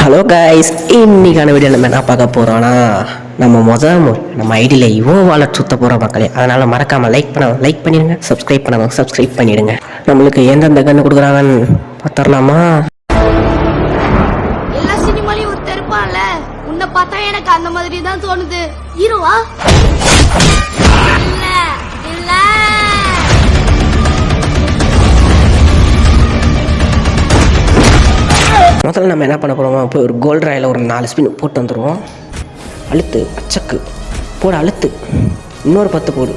Hello guys இன்னைக்கான video நம்ம என்ன பார்க்க போகிறோன்னா நம்ம முதல் முறை நம்ம ஐடியில் இவ்வளோ வாழை சுத்த போகிற மக்களே அதனால் மறக்காமல் லைக் பண்ண லைக் பண்ணிடுங்க சப்ஸ்கிரைப் பண்ணவங்க சப்ஸ்கிரைப் பண்ணிடுங்க. நம்மளுக்கு எந்தெந்த கன்று கொடுக்குறாங்கன்னு பார்த்துடலாமா? எல்லா சினிமாலையும் ஒருத்தர் இருப்பான்ல உன்னை பார்த்தா எனக்கு அந்த மாதிரி தான் தோணுது. ஹீரோவா முதல்ல நம்ம என்ன பண்ண போகிறோம் போய் ஒரு கோல்டு ராயில் ஒரு நாலு ஸ்பின் போட்டு வந்துடுவோம் அழுத்து அச்சக்கு போடு அழுத்து. இன்னொரு பத்து போடு.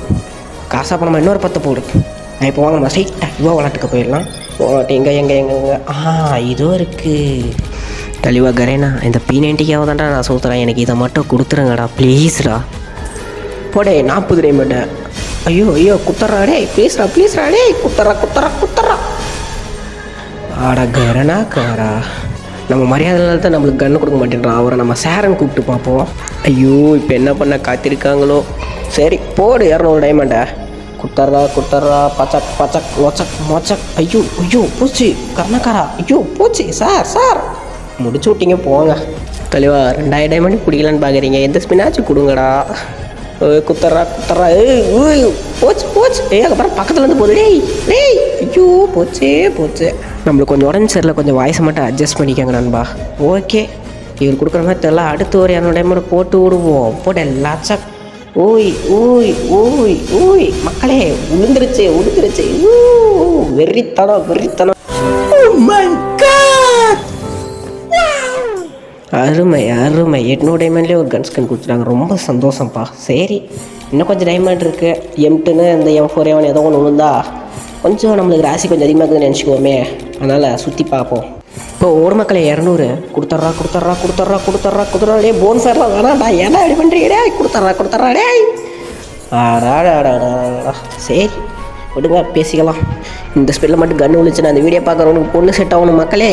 காசாக பணமா இன்னொரு பத்து போடு. நான் இப்போ வாங்க நம்ம சைட்டாக இவ்வளோ விளாட்டுக்கு போயிடலாம். விளாட்டு எங்கே எங்கே எங்கே எங்கே. ஆ இதோ இருக்குது தெளிவாக கரேனா இந்த பி நைன்ட்டிக்காக தான்டா நான் சொல்கிறேன் எனக்கு இதை மட்டும் கொடுத்துருங்கடா ப்ளீஸ்டா போடே நாற்பது டைமண்ட் ஐயோ ஐயோ குத்துறா டே ப்ளீஸ்ரா ப்ளீஸ்ரா டே குத்துறா குத்துறா குத்துறா. ஆடா கரனா காரா நம்ம மரியாதைனால தான் நம்மளுக்கு கன்று கொடுக்க மாட்டேன்றான் அவரை நம்ம சேரன் கூப்பிட்டு பார்ப்போம். ஐயோ இப்போ என்ன பண்ண காத்திருக்காங்களோ. சரி போடு இரநூறு டைமண்டை குத்தர்றா குத்தர்றா பச்சக் பச்சக் ஒச்சக் மொச்சக். ஐயோ ஐயோ போச்சு கர்ணக்காரா. ஐயோ போச்சு சார் சார். முடிச்சு விட்டீங்க போங்க. தெளிவா ரெண்டாயிரம் டைமண்ட் குடிக்கலான்னு பார்க்குறீங்க எந்த ஸ்பினாச்சும் கொடுங்கடா. ஏய், குத்தர்றா குத்தர்றா ஏய் ஏய், போச்சு போச்சு. ஏய் அதுக்கப்புறம் பக்கத்தில் இருந்து போகுது டேய் டேய். ஐயோ போச்சே போச்சு. நம்மளுக்கு கொஞ்சம் உடம்பு சரியில்லை கொஞ்சம் வாய்ஸை மட்டும் அட்ஜஸ்ட் பண்ணிக்கோங்க நண்பா. ஓகே இவர் கொடுக்குற மாதிரி தெரியல அடுத்து ஒரு இரநூறு டைம் போட்டு விடுவோம். போட்டு லாச்சக் ஓய் ஓய் ஓய் ஓய். மக்களே உளுந்துருச்சு உளுந்துருச்சு. ஊ, வெறித்தனம் வெறித்தனம். அருமை அருமை. எட்நூறு டைமண்ட்லேயே ஒரு கன் ஸ்கின் கொடுத்துட்டாங்க. ரொம்ப சந்தோஷம்ப்பா. சரி இன்னும் கொஞ்சம் டைமண்ட் இருக்குது எம்ட்டுன்னு இந்த எம் ஃபோர் எவன் ஏதோ ஒன்று விழுந்தா கொஞ்சம் நம்மளுக்கு ராசி கொஞ்சம் அதிகமாக இருக்குதுன்னு நினச்சிக்குவோமே. அதனால் சுற்றி பார்ப்போம். இப்போ ஒரு மக்களை இரநூறு. கொடுத்துட்றா கொடுத்துட்றா கொடுத்துட்றா கொடுத்துட்றா கொடுத்துட்றா டே போன் சார்லாம் வேணாம்டா ஏன்னா அப்படி பண்ணுறீங்க கொடுத்துட்றா கொடுத்துட்றா டே ஆடாடாடாடா சரி விடுங்க பேசிக்கலாம். இந்த ஸ்பீடில் மட்டும் கன்று நான் அந்த வீடியோ பார்க்குறவனுக்கு பொண்ணு செட் ஆகணும் மக்களே.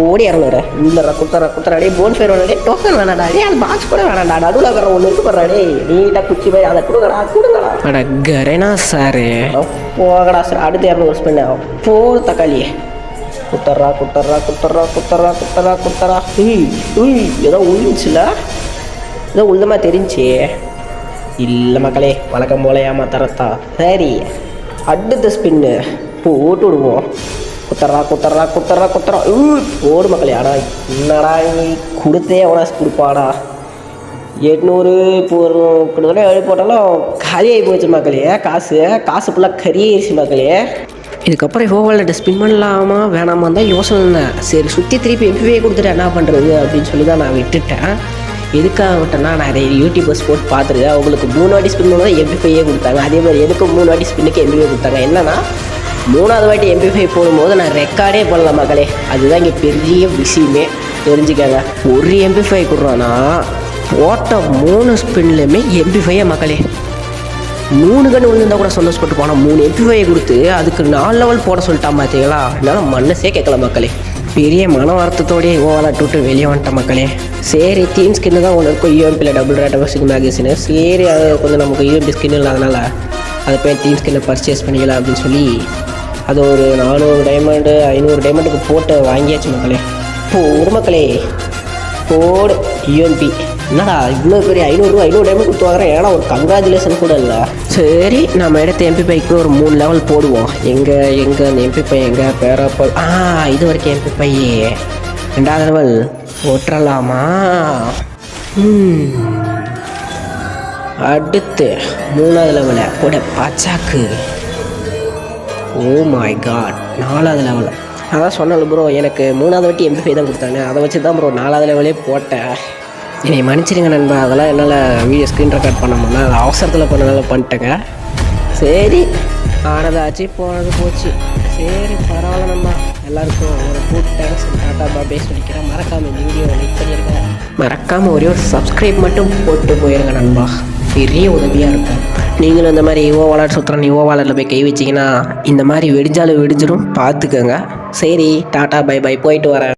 ஓடி இறங்குற இந்த குத்தர குத்தர டே போன் ஃபேர் வேணா டே டோக்கன் வேணாடா டே அது பாக்ஸ் கூட வேணாடா நடுவில் இருக்கிற ஒன்று இருக்கு பாரு டே நீட்டாக குச்சி போய் அதை கொடுங்கடா கொடுங்கடா. அட கரேனா சாரு. போகடா சார் அடுத்து இரநூறு ஸ்பெண்ட் போ தக்காளி. குத்தர்றா குத்தர்றா குத்தர்றா குத்தர்றா குத்தர்றா குத்தரா உய் உய் ஏதோ உழுந்துச்சுல. ஏதோ உள்ளமா தெரிஞ்சு. இல்லை மக்களே வழக்கம் போல ஏமாத்தரத்தா சரி அடுத்த ஸ்பின்னு போட்டு விடுவோம். குத்தர்றா குத்தர்றா குத்தர்றா குத்தரா ஊ போடு மக்களே. ஆடா என்னடா நீ கொடுத்தே அவனா கொடுப்பாடா? எட்நூறு இப்போ ஒரு கிட்டத்தட்ட எழுதி போட்டாலும் காலியாகி போச்சு மக்களே. காசு காசு ஃபுல்லாக கறியாயிருச்சு மக்களே. இதுக்கப்புறம் ஹோவால்ட்ட ஸ்பின் பண்ணலாமா வேணாமா தான் யோசனை இருந்தேன் சரி சுற்றி திருப்பி எம்பிவே கொடுத்துட்டு என்ன பண்ணுறது அப்படின்னு சொல்லி தான் நான் விட்டுட்டேன். எதுக்காக விட்டேன்னா நான் நிறைய யூடியூபர்ஸ் போட்டு பார்த்துருக்கேன் அவங்களுக்கு மூணு வாட்டி ஸ்பின் பண்ணால் எம்பிஃபையே கொடுத்தாங்க. அதே மாதிரி எனக்கும் மூணு வாட்டி ஸ்பின்னுக்கு எம்பிஃபை கொடுத்தாங்க. என்னன்னா மூணாவது வாட்டி எம்பி ஃபைவ் போடும்போது நான் ரெக்கார்டே பண்ணல மக்களே. அதுதான் இங்கே பெரிய விஷயமே. தெரிஞ்சுக்கங்க. ஒரு எம்பி ஃபைவ் கொடுறான்னா போட்ட மூணு ஸ்பின்லையுமே எம்பி ஃபைவ் மக்களே. மூணு கன்று விழுந்தா கூட சந்தோஷப்பட்டு போனால் மூணு எம்பி ஃபைவ் கொடுத்து அதுக்கு நாலு லெவல் போட சொல்லிட்டான் பார்த்தீங்களா அதனால மனசே கேட்கல மக்களே. பெரிய மன வருத்தத்தோடய ஓவலாட்டு டூட்டு வெளியே வந்துட்டேன் மக்களே. சரி தீம் ஸ்கின்னு தான் ஒன்று இருக்கும். யூஎம்பியில் டபுள் ரேட் வசிக்கும் மேகசினு சரி அது கொஞ்சம் நமக்கு யூஎம்பி ஸ்கின் இல்லாதனால அதை போய் தீம் ஸ்கின்னை பர்ச்சேஸ் பண்ணிக்கலாம் அப்படின்னு சொல்லி அது ஒரு நானூறு டைமண்டு ஐநூறு டைமண்டுக்கு போட்டு வாங்கியாச்சு மக்களே. போடு மக்களே. போடு யூஎம்பி என்னடா இவ்வளோ பெரிய ஐநூறுரூவா ஐநூறு டைமண்ட் கொடுத்து வாங்குறேன் ஏன்னா ஒரு கங்க்ராச்சுலேஷன் கூட இல்லை? சரி நம்ம எடுத்த எம்பி பைக்கு ஒரு மூணு லெவல் போடுவோம். எங்கே எங்கே அந்த எம்பி பை எங்கே பேரப்போ ஆ இது வரைக்கும் எம்பி பையே ரெண்டாவது லெவல் ஓட்டலாமா அடுத்து மூணாவது லெவலில் கூட பாச்சாக்கு. ஓ மை காட் நாலாவது லெவல் அதான் சொன்னல ப்ரோ எனக்கு மூணாவது வாட்டி எம்பி தான் கொடுத்தாங்க. அதை வச்சு தான் ப்ரோ நாலாவது லெவலே போட்டேன். என்னை மன்னிச்சிடுங்க நண்பா அதெல்லாம் என்னால் வீடியோ ஸ்க்ரீன் ரெக்கார்ட் பண்ண முடியல. அது அவசரத்தில் பண்ணனால பண்ணிட்டேங்க. சரி ஆனதாச்சு போனது போச்சு. சரி பரவாயில்ல நண்பா. எல்லாருக்கும் ஒரு குட் தேங்க்ஸ் டாட்டா பாபே சொல்லிக்கிறேன். மறக்காமல் இந்த வீடியோ லைக் பண்ணியிருக்கேன் மறக்காமல் ஒரே ஒரு சப்ஸ்கிரைப் மட்டும் போட்டு போயிருங்க நண்பா. பெரிய உதவியாக இருக்கும். நீங்களும் இந்த மாதிரி ஓவாலாட் வாலட் சுற்றுறேன் போய் கை வச்சிங்கன்னா இந்த மாதிரி வெடிஞ்சாலும் வெடிஞ்சிடும் பார்த்துக்கோங்க சரி டாட்டா பை பை போயிட்டு வரேன்.